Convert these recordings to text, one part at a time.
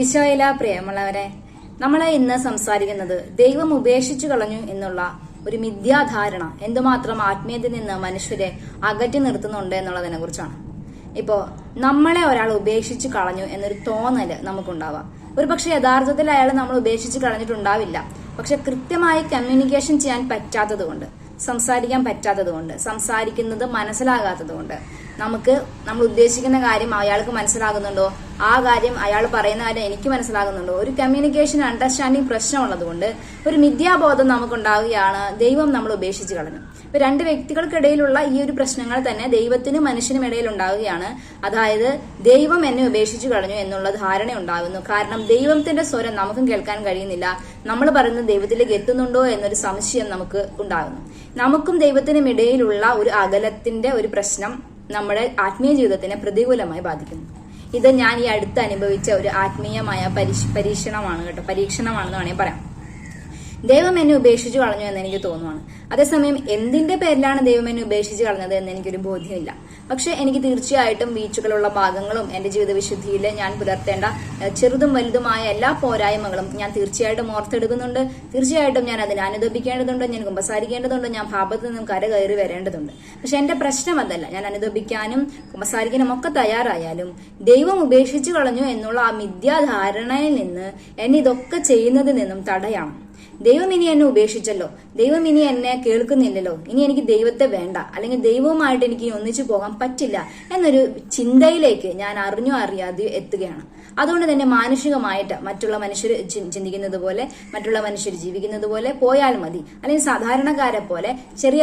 ഈശോയില പ്രിയമുള്ളവരെ നമ്മൾ ഇന്ന് സംസാരിക്കുന്നത് ദൈവം ഉപേക്ഷിച്ചു കളഞ്ഞു എന്നുള്ള ഒരു മിഥ്യാധാരണ എന്തുമാത്രം ആത്മീയത്തിൽ നിന്ന് മനുഷ്യരെ അകറ്റി നിർത്തുന്നുണ്ട് എന്നുള്ളതിനെ കുറിച്ചാണ്. ഇപ്പോ നമ്മളെ ഒരാൾ ഉപേക്ഷിച്ച് കളഞ്ഞു എന്നൊരു തോന്നൽ നമുക്കുണ്ടാവാം. ഒരു പക്ഷെ യഥാർത്ഥത്തിൽ അയാൾ നമ്മൾ ഉപേക്ഷിച്ച് കളഞ്ഞിട്ടുണ്ടാവില്ല. പക്ഷെ കൃത്യമായി കമ്മ്യൂണിക്കേഷൻ ചെയ്യാൻ പറ്റാത്തത് കൊണ്ട് സംസാരിക്കാൻ പറ്റാത്തത് കൊണ്ട് സംസാരിക്കുന്നത് മനസ്സിലാകാത്തത് കൊണ്ട് നമുക്ക് നമ്മൾ ഉദ്ദേശിക്കുന്ന കാര്യം അയാൾക്ക് മനസ്സിലാകുന്നുണ്ടോ? ആ കാര്യം അയാൾ പറയുന്ന കാര്യം എനിക്ക് മനസ്സിലാകുന്നുണ്ടോ? ഒരു കമ്മ്യൂണിക്കേഷൻ അണ്ടർസ്റ്റാൻഡിങ് പ്രശ്നമുള്ളതുകൊണ്ട് ഒരു മിഥ്യാബോധം നമുക്കുണ്ടാവുകയാണ് ദൈവം നമ്മൾ ഉപേക്ഷിച്ച് കളഞ്ഞു. ഇപ്പൊ രണ്ട് വ്യക്തികൾക്കിടയിലുള്ള ഈ ഒരു പ്രശ്നങ്ങൾ തന്നെ ദൈവത്തിനും മനുഷ്യനും ഇടയിൽ ഉണ്ടാവുകയാണ്. അതായത് ദൈവം എന്നെ ഉപേക്ഷിച്ചു കളഞ്ഞു എന്നുള്ള ധാരണ ഉണ്ടാകുന്നു കാരണം ദൈവത്തിന്റെ സ്വരം നമുക്കും കേൾക്കാൻ കഴിയുന്നില്ല. നമ്മൾ പറയുന്നത് ദൈവത്തിലേക്ക് എത്തുന്നുണ്ടോ എന്നൊരു സംശയം നമുക്ക് ഉണ്ടാകുന്നു. നമുക്കും ദൈവത്തിനും ഇടയിലുള്ള ഒരു അകലത്തിന്റെ ഒരു പ്രശ്നം നമ്മുടെ ആത്മീയ ജീവിതത്തിനെ പ്രതികൂലമായി ബാധിക്കുന്നു. ഇത് ഞാൻ ഈ അടുത്ത് അനുഭവിച്ച ഒരു ആത്മീയമായ പരീക്ഷ പരീക്ഷണമാണ് കേട്ടോ. പരീക്ഷണമാണെന്ന് വേണമെങ്കിൽ പറയാം. ദൈവം എന്നെ ഉപേക്ഷിച്ച് കളഞ്ഞു എന്ന് എനിക്ക് തോന്നുവാണ്. അതേസമയം എന്തിന്റെ പേരിലാണ് ദൈവം എന്നെ ഉപേക്ഷിച്ച് കളഞ്ഞത് എന്ന് എനിക്കൊരു ബോധ്യമില്ല. പക്ഷെ എനിക്ക് തീർച്ചയായിട്ടും വീഴ്ചകളുള്ള ഭാഗങ്ങളും എന്റെ ജീവിത വിശുദ്ധിയിൽ ഞാൻ പുലർത്തേണ്ട ചെറുതും വലുതുമായ എല്ലാ പോരായ്മകളും ഞാൻ തീർച്ചയായിട്ടും ഓർത്തെടുക്കുന്നുണ്ട്. തീർച്ചയായിട്ടും ഞാൻ അതിനെ അനുദപിക്കേണ്ടതുണ്ട് ഞാൻ കുമ്പസാരിക്കേണ്ടതുണ്ട് ഞാൻ പാപത്തിൽ നിന്നും കര കയറി വരേണ്ടതുണ്ട്. പക്ഷെ എന്റെ പ്രശ്നം അതല്ല. ഞാൻ അനുദപിക്കാനും കുമ്പസാരിക്കാനും ഒക്കെ തയ്യാറായാലും ദൈവം ഉപേക്ഷിച്ചു കളഞ്ഞു എന്നുള്ള ആ മിഥ്യാധാരണയിൽ നിന്ന് എന്നെ ഇതൊക്കെ ചെയ്യുന്നതിൽ നിന്നും തടയണം ദൈവം ഇനി എന്നെ ഉപേക്ഷിച്ചല്ലോ. ദൈവം ഇനി എന്നെ കേൾക്കുന്നില്ലല്ലോ. ഇനി എനിക്ക് ദൈവത്തെ വേണ്ട. അല്ലെങ്കിൽ ദൈവവുമായിട്ട് എനിക്ക് ഒന്നിച്ചു പോകാൻ പറ്റില്ല എന്നൊരു ചിന്തയിലേക്ക് ഞാൻ അറിഞ്ഞോ അറിയാതെ എത്തുകയാണ്. അതുകൊണ്ട് തന്നെ മാനുഷികമായിട്ട് മറ്റുള്ള മനുഷ്യർ ചിന്തിക്കുന്നത് പോലെ മറ്റുള്ള മനുഷ്യർ ജീവിക്കുന്നത് പോലെ പോയാൽ മതി. അല്ലെങ്കിൽ സാധാരണക്കാരെ പോലെ ചെറിയ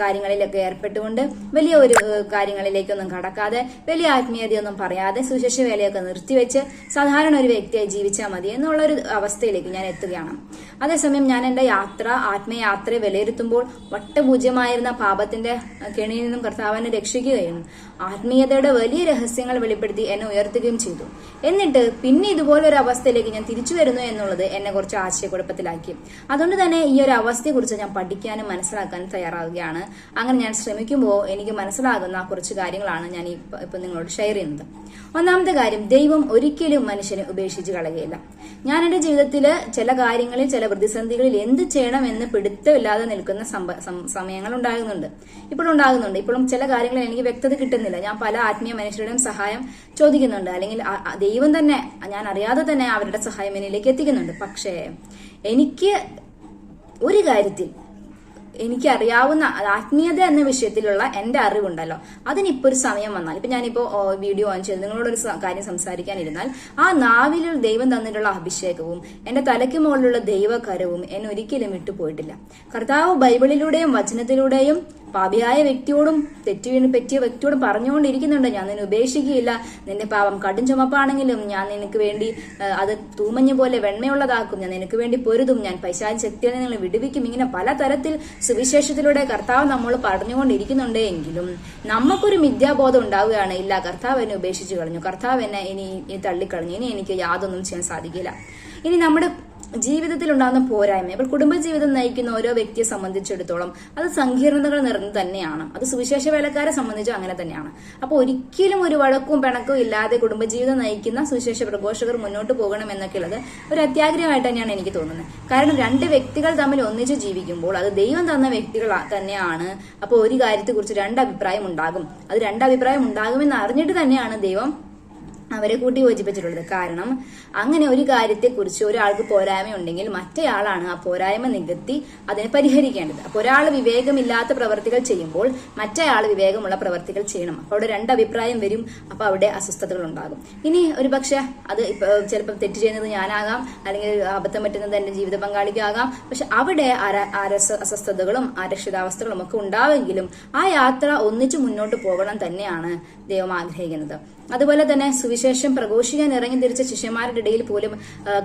കാര്യങ്ങളിലൊക്കെ ഏർപ്പെട്ടുകൊണ്ട് വലിയ ഒരു കാര്യങ്ങളിലേക്കൊന്നും കടക്കാതെ വലിയ ആത്മീയതയൊന്നും പറയാതെ സുശേഷ വേലയൊക്കെ നിർത്തിവെച്ച് സാധാരണ ഒരു വ്യക്തിയായി ജീവിച്ചാൽ മതി എന്നുള്ള ഒരു അവസ്ഥയിലേക്ക് ഞാൻ എത്തുകയാണ്. അതേസമയം ഞാൻ എന്റെ യാത്ര ആത്മയാത്രയെ വിലയിരുത്തുമ്പോൾ വട്ടപൂജ്യമായിരുന്ന പാപത്തിന്റെ കെണിയിൽ നിന്നും കർത്താവിനെ രക്ഷിക്കുകയും ആത്മീയതയുടെ വലിയ രഹസ്യങ്ങൾ വെളിപ്പെടുത്തി എന്നെ ഉയർത്തുകയും ചെയ്തു. എന്നിട്ട് പിന്നെ ഇതുപോലെ ഒരു അവസ്ഥയിലേക്ക് ഞാൻ തിരിച്ചു വരുന്നു എന്നുള്ളത് എന്നെ കുറച്ച് ആശയക്കുഴപ്പത്തിലാക്കി. അതുകൊണ്ട് തന്നെ ഈ ഒരു അവസ്ഥയെക്കുറിച്ച് ഞാൻ പഠിക്കാനും മനസ്സിലാക്കാനും തയ്യാറാവുകയാണ്. അങ്ങനെ ഞാൻ ശ്രമിക്കുമ്പോൾ എനിക്ക് മനസ്സിലാകുന്ന കുറച്ച് കാര്യങ്ങളാണ് ഞാൻ ഇപ്പം നിങ്ങളോട് ഷെയർ ചെയ്യുന്നത്. ഒന്നാമത്തെ കാര്യം ദൈവം ഒരിക്കലും മനുഷ്യനെ ഉപേക്ഷിച്ച് കളയുകയില്ല. ഞാൻ എന്റെ ജീവിതത്തിൽ ചില കാര്യങ്ങളിൽ ചില പ്രതിസന്ധികളിൽ എന്ത് ചെയ്യണം എന്ന് പിടുത്തമില്ലാതെ നിൽക്കുന്ന സമയങ്ങൾ ഉണ്ടാകുന്നുണ്ട്. ഇപ്പോഴും ഉണ്ടാകുന്നുണ്ട്. ഇപ്പോഴും ചില കാര്യങ്ങളിൽ എനിക്ക് വ്യക്തത കിട്ടുന്നില്ല. ഞാൻ പല ആത്മീയ മനുഷ്യരുടെയും സഹായം ചോദിക്കുന്നുണ്ട്. അല്ലെങ്കിൽ ദൈവം തന്നെ ഞാൻ അറിയാതെ തന്നെ അവരുടെ സഹായം എന്നിലേക്ക് എത്തിക്കുന്നുണ്ട്. പക്ഷേ എനിക്ക് ഒരു കാര്യത്തിൽ എനിക്ക് അറിയാവുന്ന ആത്മീയത എന്ന വിഷയത്തിലുള്ള എന്റെ അറിവുണ്ടല്ലോ. അതിനിപ്പോ ഒരു സമയം വന്നാൽ ഇപ്പൊ ഞാനിപ്പോ വീഡിയോ ഓൺ ചെയ്ത് നിങ്ങളോട് ഒരു സ- കാര്യം സംസാരിക്കാനിരുന്നാൽ ആ നാവിൽ ദൈവം തന്നിട്ടുള്ള അഭിഷേകവും എന്റെ തലയ്ക്ക് മുകളിലുള്ള ദൈവകരവും എന്നെ ഒരിക്കലും വിട്ടുപോയിട്ടില്ല. കർത്താവ് ബൈബിളിലൂടെയും വചനത്തിലൂടെയും പാപിയായ വ്യക്തിയോടും തെറ്റുവീണ് പറ്റിയ വ്യക്തിയോടും പറഞ്ഞുകൊണ്ടിരിക്കുന്നുണ്ട്. ഞാൻ നിന്നെ ഉപേക്ഷിക്കുകയില്ല. നിന്റെ പാപം കടും ചുമപ്പാണെങ്കിലും ഞാൻ നിനക്ക് വേണ്ടി അത് തൂമഞ്ഞ പോലെ വെണ്മയുള്ളതാക്കും. ഞാൻ നിനക്ക് വേണ്ടി പൊരുതും. ഞാൻ പൈശാചി ശക്തിയെ നിങ്ങൾ വിടുവിക്കും. ഇങ്ങനെ പലതരത്തിൽ സുവിശേഷത്തിലൂടെ കർത്താവ് നമ്മൾ പറഞ്ഞുകൊണ്ടിരിക്കുന്നുണ്ട് എങ്കിലും നമുക്കൊരു മിഥ്യാബോധം ഉണ്ടാവുകയാണ്. ഇല്ല കർത്താവ് എന്നെ ഉപേക്ഷിച്ചു കളഞ്ഞു. കർത്താവ് എന്നെ ഇനി തള്ളിക്കളഞ്ഞു. ഇനി എനിക്ക് യാതൊന്നും ചെയ്യാൻ സാധിക്കില്ല. ഇനി നമ്മുടെ ജീവിതത്തിൽ ഉണ്ടാകുന്ന പോരായ്മ ഇപ്പോൾ കുടുംബജീവിതം നയിക്കുന്ന ഓരോ വ്യക്തിയെ സംബന്ധിച്ചിടത്തോളം അത് സങ്കീർണതകൾ നിറഞ്ഞു തന്നെയാണ്. അത് സുവിശേഷ വേലക്കാരെ സംബന്ധിച്ചും അങ്ങനെ തന്നെയാണ്. അപ്പോൾ ഒരിക്കലും ഒരു വഴക്കും പിണക്കവും ഇല്ലാതെ കുടുംബജീവിതം നയിക്കുന്ന സുവിശേഷ പ്രഘോഷകർ മുന്നോട്ട് പോകണം എന്നൊക്കെ ഉള്ളത് ഒരു അത്യാഗ്രഹമായിട്ട് തന്നെയാണ് എനിക്ക് തോന്നുന്നത്. കാരണം രണ്ട് വ്യക്തികൾ തമ്മിൽ ഒന്നിച്ച് ജീവിക്കുമ്പോൾ അത് ദൈവം തന്ന വ്യക്തികൾ തന്നെയാണ്. അപ്പോൾ ഒരു കാര്യത്തെക്കുറിച്ച് രണ്ട് അഭിപ്രായം ഉണ്ടാകും. അത് രണ്ട് അഭിപ്രായം ഉണ്ടാകുമെന്ന് അറിഞ്ഞിട്ട് തന്നെയാണ് ദൈവം അവരെ കൂട്ടി യോജിപ്പിച്ചിട്ടുള്ളത്. കാരണം അങ്ങനെ ഒരു കാര്യത്തെക്കുറിച്ച് ഒരാൾക്ക് പോരായ്മ ഉണ്ടെങ്കിൽ മറ്റേയാളാണ് ആ പോരായ്മ നികത്തി അതിനെ പരിഹരിക്കേണ്ടത്. അപ്പോൾ ഒരാൾ വിവേകമില്ലാത്ത പ്രവർത്തികൾ ചെയ്യുമ്പോൾ മറ്റേയാൾ വിവേകമുള്ള പ്രവർത്തികൾ ചെയ്യണം. അപ്പോൾ അവിടെ രണ്ട് അഭിപ്രായം വരും. അപ്പോൾ അവിടെ അസ്വസ്ഥതകൾ ഉണ്ടാകും. ഇനി ഒരു പക്ഷെ അത് ചിലപ്പോൾ തെറ്റ് ചെയ്യുന്നത് ഞാനാകാം. അല്ലെങ്കിൽ അബദ്ധം പറ്റുന്നത് എന്റെ ജീവിത പങ്കാളിക്കാകാം. പക്ഷെ അവിടെ അസ്വസ്ഥതകളും അരക്ഷിതാവസ്ഥകളും ഒക്കെ ഉണ്ടാവെങ്കിലും ആ യാത്ര ഒന്നിച്ചു മുന്നോട്ട് പോകണം തന്നെയാണ് ദൈവം ആഗ്രഹിക്കുന്നത്. അതുപോലെ തന്നെ സുവിശേഷം പ്രഘോഷിക്കാൻ ഇറങ്ങി തിരിച്ച ശിഷ്യന്മാരുടെ ഇടയിൽ പോലും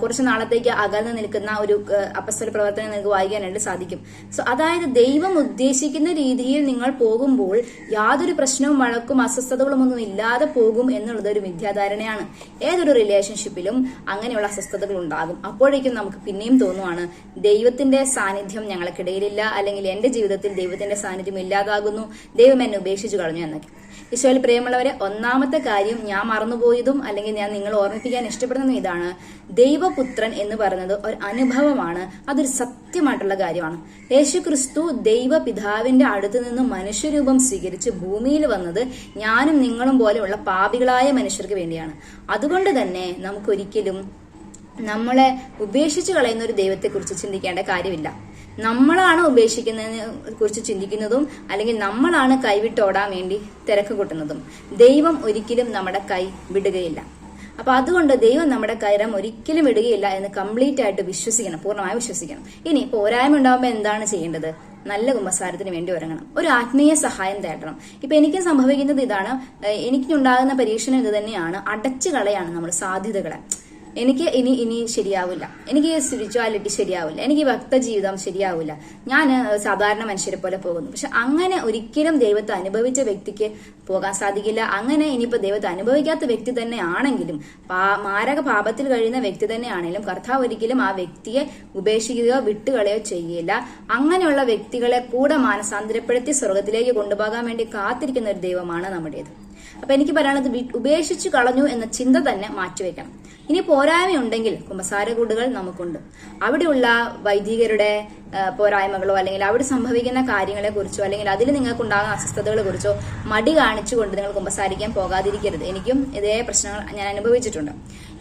കുറച്ച് നാളത്തേക്ക് അകന്നു നിൽക്കുന്ന ഒരു അപ്പസ്തല പ്രവർത്തനം നിങ്ങൾക്ക് വായിക്കാനായിട്ട് സാധിക്കും. സോ അതായത് ദൈവം ഉദ്ദേശിക്കുന്ന രീതിയിൽ നിങ്ങൾ പോകുമ്പോൾ യാതൊരു പ്രശ്നവും വഴക്കും അസ്വസ്ഥതകളും ഒന്നും ഇല്ലാതെ പോകും എന്നുള്ളത് ഒരു മിഥ്യാധാരണയാണ്. ഏതൊരു റിലേഷൻഷിപ്പിലും അങ്ങനെയുള്ള അസ്വസ്ഥതകൾ ഉണ്ടാകും. അപ്പോഴേക്കും നമുക്ക് പിന്നെയും തോന്നുവാണ് ദൈവത്തിന്റെ സാന്നിധ്യം ഞങ്ങൾക്കിടയിലില്ല അല്ലെങ്കിൽ എന്റെ ജീവിതത്തിൽ ദൈവത്തിന്റെ സാന്നിധ്യം ഇല്ലാതാകുന്നു ദൈവം എന്നെ ഉപേക്ഷിച്ചു കളഞ്ഞു എന്നൊക്കെ. ഈശോയിൽ പ്രിയമുള്ളവരെ ഒന്നാമത്തെ കാര്യം ഞാൻ മറന്നുപോയതും അല്ലെങ്കിൽ ഞാൻ നിങ്ങൾ ഓർമ്മിപ്പിക്കാൻ ഇഷ്ടപ്പെടുന്നതും ഇതാണ്. ദൈവപുത്രൻ എന്ന് പറയുന്നത് ഒരു അനുഭവമാണ്. അതൊരു സത്യമായിട്ടുള്ള കാര്യമാണ്. യേശു ക്രിസ്തു ദൈവപിതാവിന്റെ അടുത്ത് നിന്ന് മനുഷ്യരൂപം സ്വീകരിച്ച് ഭൂമിയിൽ വന്നത് ഞാനും നിങ്ങളും പോലെയുള്ള പാപികളായ മനുഷ്യർക്ക് വേണ്ടിയാണ്. അതുകൊണ്ട് തന്നെ നമുക്കൊരിക്കലും നമ്മളെ ഉപേക്ഷിച്ച് കളയുന്ന ഒരു ദൈവത്തെക്കുറിച്ച് ചിന്തിക്കേണ്ട കാര്യമില്ല. നമ്മളാണ് ഉപേക്ഷിക്കുന്നതിനെ കുറിച്ച് ചിന്തിക്കുന്നതും അല്ലെങ്കിൽ നമ്മളാണ് കൈവിട്ടോടാൻ വേണ്ടി തിരക്ക് കൂട്ടുന്നതും. ദൈവം ഒരിക്കലും നമ്മുടെ കൈ വിടുകയില്ല. അപ്പൊ അതുകൊണ്ട് ദൈവം നമ്മുടെ കൈരം ഒരിക്കലും വിടുകയില്ല എന്ന് കംപ്ലീറ്റ് ആയിട്ട് വിശ്വസിക്കണം. പൂർണമായി വിശ്വസിക്കണം. ഇനി പോരായ്മ ഉണ്ടാകുമ്പോൾ എന്താണ് ചെയ്യേണ്ടത്? നല്ല കുമ്പസാരത്തിന് വേണ്ടി ഒരുങ്ങണം. ഒരു ആത്മീയ സഹായം തേടണം. ഇപ്പൊ എനിക്ക് സംഭവിക്കുന്നത് ഇതാണ്. എനിക്കുണ്ടാകുന്ന പരീക്ഷണം ഇത് തന്നെയാണ്. അടച്ചു കളയാണ് നമ്മൾ സാധ്യതകളെ. എനിക്ക് ഇനി ഇനി ശരിയാവില്ല. എനിക്ക് സ്പിരിച്വാലിറ്റി ശരിയാവില്ല. എനിക്ക് ഭക്ത ജീവിതം ശരിയാവില്ല ഞാൻ സാധാരണ മനുഷ്യരെ പോലെ പോകുന്നു. പക്ഷെ അങ്ങനെ ഒരിക്കലും ദൈവത്തെ അനുഭവിച്ച വ്യക്തിക്ക് പോകാൻ സാധിക്കില്ല. അങ്ങനെ ഇനിയിപ്പോ ദൈവത്തെ അനുഭവിക്കാത്ത വ്യക്തി തന്നെ ആണെങ്കിലും മാരക പാപത്തിൽ കഴിയുന്ന വ്യക്തി തന്നെയാണെങ്കിലും കർത്താവ് ഒരിക്കലും ആ വ്യക്തിയെ ഉപേക്ഷിക്കുകയോ വിട്ടുകളയോ ചെയ്യില്ല. അങ്ങനെയുള്ള വ്യക്തികളെ കൂടെ മാനസാന്തരപ്പെടുത്തി സ്വർഗത്തിലേക്ക് കൊണ്ടുപോകാൻ വേണ്ടി കാത്തിരിക്കുന്ന ഒരു ദൈവമാണ് നമ്മുടേത്. അപ്പൊ എനിക്ക് പറയാനുള്ളത് ഉപേക്ഷിച്ചു കളഞ്ഞു എന്ന ചിന്ത തന്നെ മാറ്റിവെക്കണം. ഇനി പോരായ്മയുണ്ടെങ്കിൽ കുമ്പസാരകൂടുകൾ നമുക്കുണ്ട്. അവിടെയുള്ള വൈദികരുടെ പോരായ്മകളോ അല്ലെങ്കിൽ അവിടെ സംഭവിക്കുന്ന കാര്യങ്ങളെ കുറിച്ചോ അല്ലെങ്കിൽ അതിൽ നിങ്ങൾക്കുണ്ടാകുന്ന അസ്വസ്ഥതകളെ കുറിച്ചോ മടി കാണിച്ചുകൊണ്ട് നിങ്ങൾ കുമ്പസാരിക്കാൻ പോകാതിരിക്കരുത്. എനിക്കും ഇതേ പ്രശ്നങ്ങൾ ഞാൻ അനുഭവിച്ചിട്ടുണ്ട്.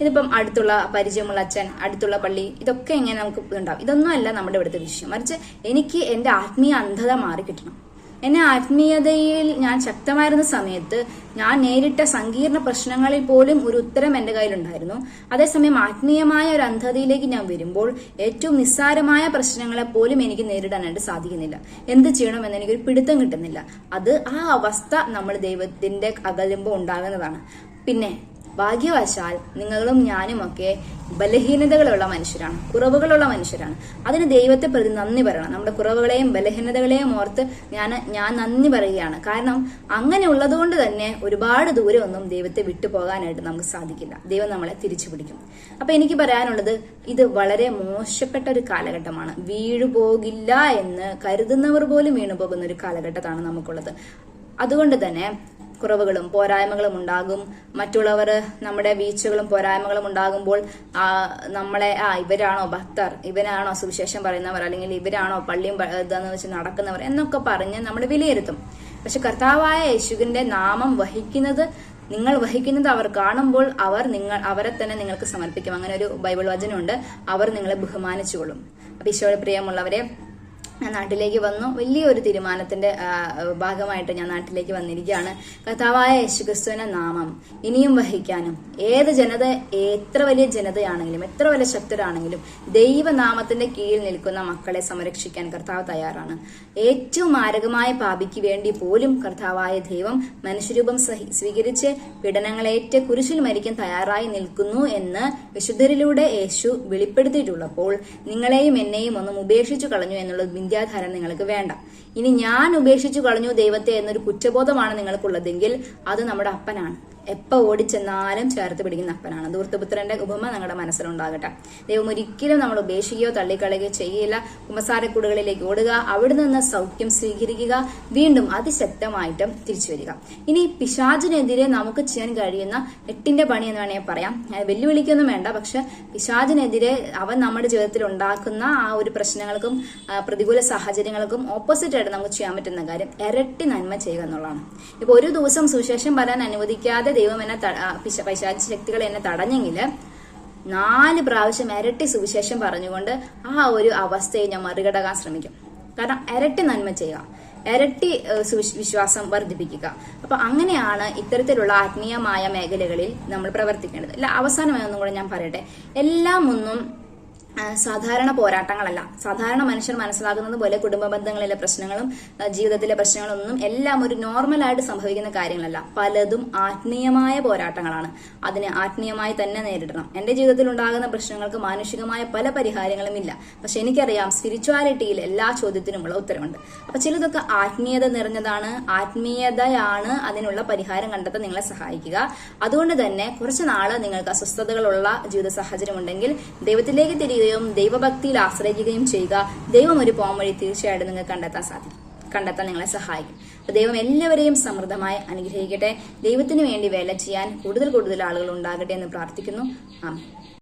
ഇതിപ്പം അടുത്തുള്ള പരിചയമുള്ള അച്ഛൻ അടുത്തുള്ള പള്ളി ഇതൊക്കെ എങ്ങനെ നമുക്ക് ഉണ്ടാവും. ഇതൊന്നും അല്ല നമ്മുടെ ഇവിടുത്തെ വിഷയം. മറിച്ച് എനിക്ക് എന്റെ ആത്മീയ അന്ധത മാറി കിട്ടണം എന്നെ ആത്മീയതയിൽ ഞാൻ ശക്തമായിരുന്ന സമയത്ത് ഞാൻ നേരിട്ട സങ്കീർണ പ്രശ്നങ്ങളിൽ പോലും ഒരു ഉത്തരം എന്റെ കയ്യിലുണ്ടായിരുന്നു. അതേസമയം ആത്മീയമായ ഒരു അന്ധതയിലേക്ക് ഞാൻ വരുമ്പോൾ ഏറ്റവും നിസ്സാരമായ പ്രശ്നങ്ങളെ പോലും എനിക്ക് നേരിടാനായിട്ട് സാധിക്കുന്നില്ല. എന്ത് ചെയ്യണമെന്ന് എനിക്കൊരു പിടുത്തം കിട്ടുന്നില്ല. അത് ആ അവസ്ഥ നമ്മൾ ദൈവത്തിന്റെ അകലുമ്പോൾ ഉണ്ടാകുന്നതാണ്. പിന്നെ ഭാഗ്യവശാൽ നിങ്ങളും ഞാനുമൊക്കെ ബലഹീനതകളുള്ള മനുഷ്യരാണ് കുറവുകളുള്ള മനുഷ്യരാണ്. അതിന് ദൈവത്തെ പ്രതി നന്ദി പറയണം. നമ്മുടെ കുറവുകളെയും ബലഹീനതകളെയും ഓർത്ത് ഞാൻ ഞാൻ നന്ദി പറയുകയാണ്. കാരണം അങ്ങനെ ഉള്ളതുകൊണ്ട് തന്നെ ഒരുപാട് ദൂരെ ഒന്നും ദൈവത്തെ വിട്ടു പോകാനായിട്ട് നമുക്ക് സാധിക്കില്ല. ദൈവം നമ്മളെ തിരിച്ചു പിടിക്കും. അപ്പൊ എനിക്ക് പറയാനുള്ളത് ഇത് വളരെ മോശപ്പെട്ട ഒരു കാലഘട്ടമാണ്. വീഴുപോകില്ല എന്ന് കരുതുന്നവർ പോലും വീണുപോകുന്ന ഒരു കാലഘട്ടത്താണ് നമുക്കുള്ളത്. അതുകൊണ്ട് തന്നെ കുറവുകളും പോരായ്മകളും ഉണ്ടാകും. മറ്റുള്ളവർ നമ്മുടെ വീഴ്ചകളും പോരായ്മകളും ഉണ്ടാകുമ്പോൾ നമ്മളെ ആ ഇവരാണോ ഭക്തർ ഇവരാണോ സുവിശേഷം പറയുന്നവർ അല്ലെങ്കിൽ ഇവരാണോ പള്ളിയും ഇതാന്ന് വെച്ച് നടക്കുന്നവർ എന്നൊക്കെ പറഞ്ഞ് നമ്മൾ വിലയിരുത്തും. പക്ഷെ കർത്താവായ യേശുവിന്റെ നാമം വഹിക്കുന്നത് നിങ്ങൾ വഹിക്കുന്നത് അവർ കാണുമ്പോൾ അവർ നിങ്ങൾ അവരെ തന്നെ നിങ്ങൾക്ക് സമർപ്പിക്കും. അങ്ങനെ ഒരു ബൈബിൾ വചനമുണ്ട്. അവർ നിങ്ങളെ ബഹുമാനിച്ചുകൊള്ളും. അപ്പൊ ഈശോയുടെ പ്രിയമുള്ളവരെ നാട്ടിലേക്ക് വന്നു. വലിയൊരു തീരുമാനത്തിന്റെ ഭാഗമായിട്ട് ഞാൻ നാട്ടിലേക്ക് വന്നിരിക്കുകയാണ്. കർത്താവായ യേശുക്രിസ്തുവിനെ നാമം ഇനിയും വഹിക്കാനും. ഏത് ജനത എത്ര വലിയ ജനതയാണെങ്കിലും എത്ര വലിയ ശക്തരാണെങ്കിലും ദൈവനാമത്തിന്റെ കീഴിൽ നിൽക്കുന്ന മക്കളെ സംരക്ഷിക്കാൻ കർത്താവ് തയ്യാറാണ്. ഏറ്റവും മാരകമായ പാപിക്ക് വേണ്ടി പോലും കർത്താവായ ദൈവം മനുഷ്യരൂപം സ്വീകരിച്ച് പീഡനങ്ങളേറ്റ് കുരിശിൽ മരിക്കാൻ തയ്യാറായി നിൽക്കുന്നു എന്ന് വിശുദ്ധരിലൂടെ യേശു വെളിപ്പെടുത്തിയിട്ടുള്ളപ്പോൾ നിങ്ങളെയും എന്നെയും ഒന്നും ഉപേക്ഷിച്ചു കളഞ്ഞു എന്നുള്ള വിദ്യാധാരം നിങ്ങൾക്ക് വേണ്ട. ഇനി ഞാൻ ഉപേക്ഷിച്ചു കളഞ്ഞു ദൈവത്തെ എന്നൊരു കുറ്റബോധമാണ് നിങ്ങൾക്കുള്ളതെങ്കിൽ അത് നമ്മുടെ അപ്പനാണ്. എപ്പോ ഓടിച്ചെന്നാലും ചേർത്ത് പിടിക്കുന്ന അപ്പനാണ്. ദൂർത്തപുത്രന്റെ ഉപമ നിങ്ങളുടെ മനസ്സിലുണ്ടാകട്ടെ. ദൈവം ഒരിക്കലും നമ്മൾ ഉപേക്ഷിക്കുകയോ തള്ളിക്കളയുകയോ ചെയ്യില്ല. കുമ്പസാരക്കൂടുകളിലേക്ക് ഓടുക അവിടെ നിന്ന് സൗഖ്യം സ്വീകരിക്കുക വീണ്ടും അതിശക്തമായിട്ടും തിരിച്ചു വരിക. ഇനി പിശാചിനെതിരെ നമുക്ക് ചെയ്യാൻ കഴിയുന്ന എട്ടിന്റെ പണി എന്ന് വേണമെങ്കിൽ പറയാം. വെല്ലുവിളിക്കൊന്നും വേണ്ട. പക്ഷെ പിശാചിനെതിരെ അവൻ നമ്മുടെ ജീവിതത്തിൽ ഉണ്ടാക്കുന്ന ആ ഒരു പ്രശ്നങ്ങൾക്കും പ്രതികൂല സാഹചര്യങ്ങൾക്കും ഓപ്പോസിറ്റ് ആയിട്ട് നമുക്ക് ചെയ്യാൻ പറ്റുന്ന കാര്യം ഇരട്ടി നന്മ ചെയ്യുക എന്നുള്ളതാണ്. ഇപ്പൊ ഒരു ദിവസം സുശേഷം വരാൻ അനുവദിക്കാതെ ദൈവം എന്നെ പൈശാചി ശക്തികൾ എന്നെ തടഞ്ഞെങ്കിൽ നാല് പ്രാവശ്യം ഇരട്ടി സുവിശേഷം പറഞ്ഞുകൊണ്ട് ആ ഒരു അവസ്ഥയെ ഞാൻ മറികടക്കാൻ ശ്രമിക്കും. കാരണം ഇരട്ടി നന്മ ചെയ്യുക ഇരട്ടി വിശ്വാസം വർദ്ധിപ്പിക്കുക. അപ്പൊ അങ്ങനെയാണ് ഇത്തരത്തിലുള്ള ആത്മീയമായ മേഖലകളിൽ നമ്മൾ പ്രവർത്തിക്കേണ്ടത്. അല്ല അവസാനമായി ഒന്നും കൂടെ ഞാൻ പറയട്ടെ. എല്ലാം ഒന്നും സാധാരണ പോരാട്ടങ്ങളല്ല. സാധാരണ മനുഷ്യർ മനസ്സിലാക്കുന്നത് പോലെ കുടുംബ ബന്ധങ്ങളിലെ പ്രശ്നങ്ങളും ജീവിതത്തിലെ പ്രശ്നങ്ങളൊന്നും എല്ലാം ഒരു നോർമലായിട്ട് സംഭവിക്കുന്ന കാര്യങ്ങളല്ല. പലതും ആത്മീയമായ പോരാട്ടങ്ങളാണ്. അതിനെ ആത്മീയമായി തന്നെ നേരിടണം. എന്റെ ജീവിതത്തിൽ ഉണ്ടാകുന്ന പ്രശ്നങ്ങൾക്ക് മാനുഷികമായ പല പരിഹാരങ്ങളും ഇല്ല. പക്ഷെ എനിക്കറിയാം സ്പിരിച്വാലിറ്റിയിൽ എല്ലാ ചോദ്യത്തിനുമുള്ള ഉത്തരവുണ്ട്. അപ്പൊ ചിലതൊക്കെ ആത്മീയത നിറഞ്ഞതാണ് ആത്മീയതയാണ് അതിനുള്ള പരിഹാരം കണ്ടെത്താൻ നിങ്ങളെ സഹായിക്കുക. അതുകൊണ്ട് തന്നെ കുറച്ച് നാൾ നിങ്ങൾക്ക് അസ്വസ്ഥതകളുള്ള ജീവിത സാഹചര്യം ഉണ്ടെങ്കിൽ ദൈവത്തിലേക്ക് തിരിയുകയും ദൈവഭക്തിയിൽ ആശ്രയിക്കുകയും ചെയ്യുക ദൈവം ഒരു പോം വഴി തീർച്ചയായിട്ടും നിങ്ങൾക്ക് കണ്ടെത്താൻ സാധിക്കും. കണ്ടെത്താൻ നിങ്ങളെ സഹായിക്കും. അപ്പൊ ദൈവം എല്ലാവരെയും സമൃദ്ധമായി അനുഗ്രഹിക്കട്ടെ. ദൈവത്തിന് വേണ്ടി വേല ചെയ്യാൻ കൂടുതൽ കൂടുതൽ ആളുകൾ ഉണ്ടാകട്ടെ എന്ന് പ്രാർത്ഥിക്കുന്നു. ആമേൻ.